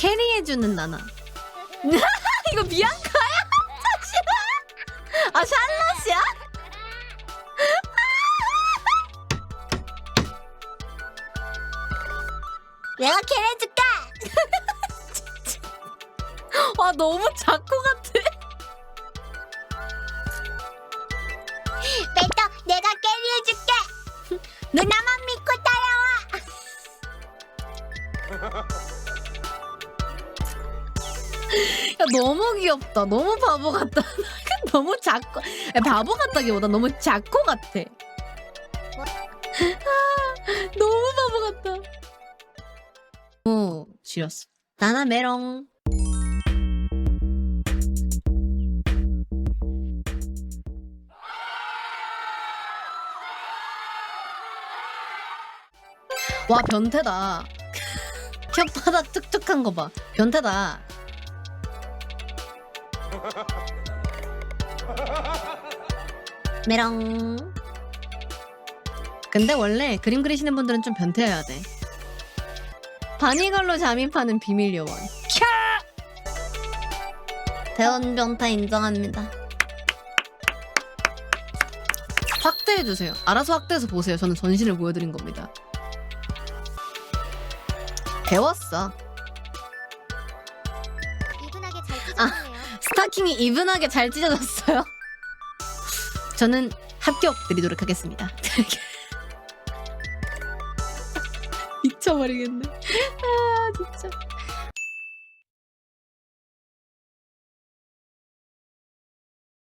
캐리해주는 나나. 이거 비앙카야? 잠시만. 아 샬럿이야? 내가 캐해줄게. 와 너무 작고 같아. 베터, 내가 캐리해줄게. 누나만 믿고 따라와. 야 너무 귀엽다. 너무 바보 같다. 너무 작고 야, 바보 같다기보다 너무 작고 같아. 아, 너무 바보 같다. 오 지렸어. 나나 메롱. 와 변태다. 혓바닥 툭툭한 거 봐. 변태다. 메롱. 근데 원래 그림 그리시는 분들은 좀 변태여야 돼. 바니걸로 잠입하는 비밀 요원. 캬! 대원 변태 인정합니다. 확대해 주세요. 알아서 확대해서 보세요. 저는 전신을 보여드린 겁니다. 배웠어. 이분하게 잘 아. 찢어졌네요. 스타킹이 이분하게 잘 찢어졌어요. 저는 합격 드리도록 하겠습니다. 미쳐버리겠네. 아 진짜.